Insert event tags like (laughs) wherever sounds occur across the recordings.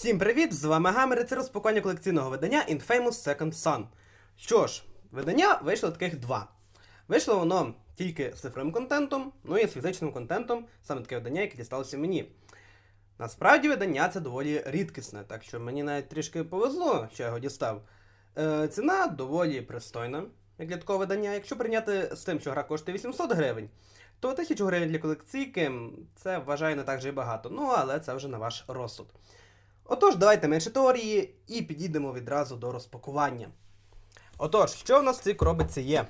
Всім привіт! З вами Гамер і це розпакування колекційного видання Infamous Second Son. Що ж, видання вийшло таких два. Вийшло воно тільки з цифровим контентом, ну і з фізичним контентом, саме таке видання, яке дісталося мені. Насправді видання це доволі рідкісне, так що мені навіть трішки повезло, що я його дістав. Е, ціна доволі пристойна, як для такого видання. Якщо прийняти з тим, що гра коштує 800 гривень, то 1000 гривень для колекційки це вважаю не так вже й багато. Ну, але це вже на ваш розсуд. Отож, давайте менше теорії і підійдемо відразу до розпакування. Отож, що в нас в цій коробці є?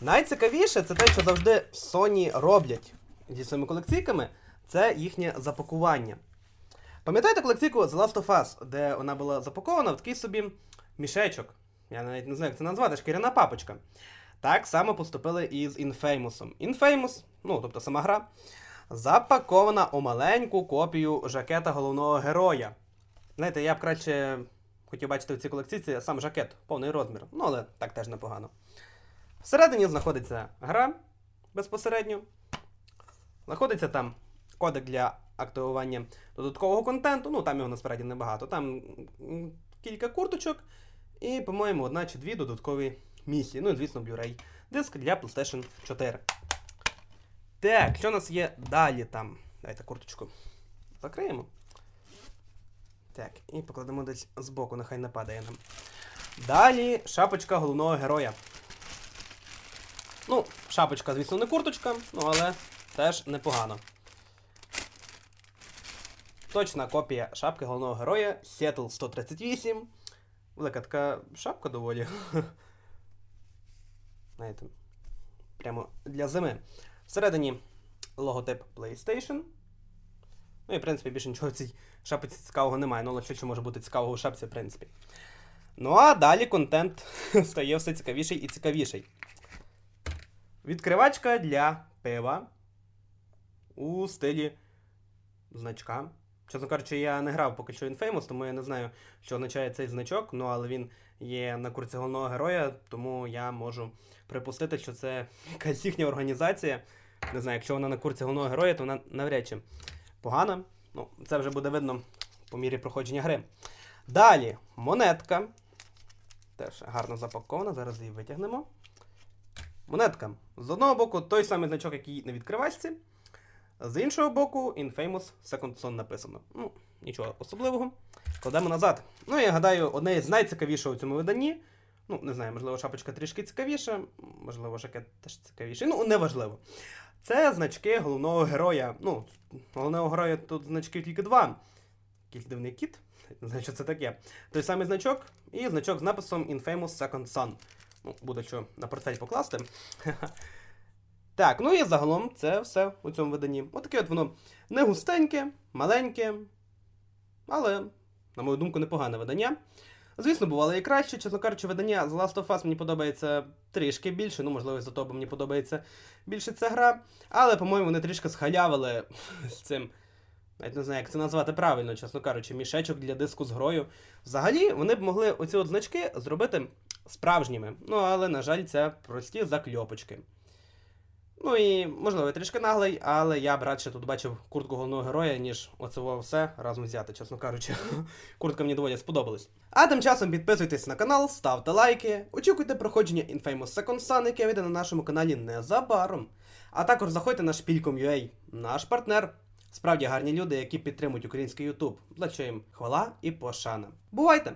Найцікавіше це те, що завжди Sony роблять зі своїми колекційками, це їхнє запакування. Пам'ятаєте колекційку The Last of Us, де вона була запакована в такий собі мішечок. Я навіть не знаю, як це назвати, шкіряна папочка. Так само поступили і з Infamous. Infamous, ну, тобто сама гра, запакована у маленьку копію жакета головного героя. Знаєте, я б краще хотів бачити в цій колекційці сам жакет, повний розмір. Ну, але так теж непогано. Всередині знаходиться гра безпосередньо. Знаходиться там кодек для активування додаткового контенту. Ну, там його насправді небагато. Там кілька курточок і, по-моєму, одна чи дві додаткові місії. Ну і, звісно, Blu-ray диск для PlayStation 4. Так, що у нас є далі там? Давайте курточку закриємо. Так, і покладемо десь збоку, нехай не падає нам. Далі шапочка головного героя. Ну, шапочка, звісно, не курточка, ну але теж непогано. Точна копія шапки головного героя Seattle 138. Велика така шапка доволі. (laughs) Знаєте, прямо для зими. Всередині логотип PlayStation. Ну і, в принципі, більше нічого в цій шапці цікавого немає. Ну, але що може бути цікавого у шапці, в принципі. Ну а далі контент (laughs) стає все цікавіший і цікавіший. Відкривачка для пива у стилі значка. Чесно кажучи, я не грав поки що Infamous, тому я не знаю, що означає цей значок, ну але він є на курсі головного героя, тому я можу припустити, що це якась їхня організація. Не знаю, якщо вона на курсі головного героя, то вона навряд чи погана. Ну, це вже буде видно по мірі проходження гри. Далі, монетка. Теж гарно запакована, зараз її витягнемо. Монетка. З одного боку, той самий значок, який на відкривачці. З іншого боку, Infamous Second Son написано. Ну, нічого особливого. Кладемо назад. Ну, я гадаю, одне з найцікавішого у цьому виданні. Ну, не знаю, можливо, шапочка трішки цікавіша, можливо, жакет теж цікавіший. Ну, неважливо. Це значки головного героя. Ну, головного героя тут значків тільки два. Якийсь дивний кіт. Не знаю, що це таке. Той самий значок і значок з написом Infamous Second Son. Ну, буде що на портфель покласти. Так, ну і загалом це все у цьому виданні. Отаке от воно не густеньке, маленьке, але, на мою думку, непогане видання. Звісно, бувало і краще, чесно кажучи, видання The Last of Us мені подобається трішки більше, ну, можливо, за того, мені подобається більше ця гра. Але, по-моєму, вони трішки схалявили з цим. Навіть не знаю, як це назвати правильно, чесно кажучи, мішечок для диску з грою. Взагалі, вони б могли оці от значки зробити справжніми. Ну, але, на жаль, це прості закльопочки. Ну і, можливо, трішки наглий, але я б радше тут бачив куртку головного героя, ніж оце все разом взяти, чесно кажучи. (laughs) Куртка мені доволі сподобалась. А тим часом підписуйтесь на канал, ставте лайки, очікуйте проходження Infamous Second Son, яке вийде на нашому каналі незабаром. А також заходьте на шпільком.ua, наш партнер. Справді гарні люди, які підтримують український YouTube. За що їм хвала і пошана. Бувайте!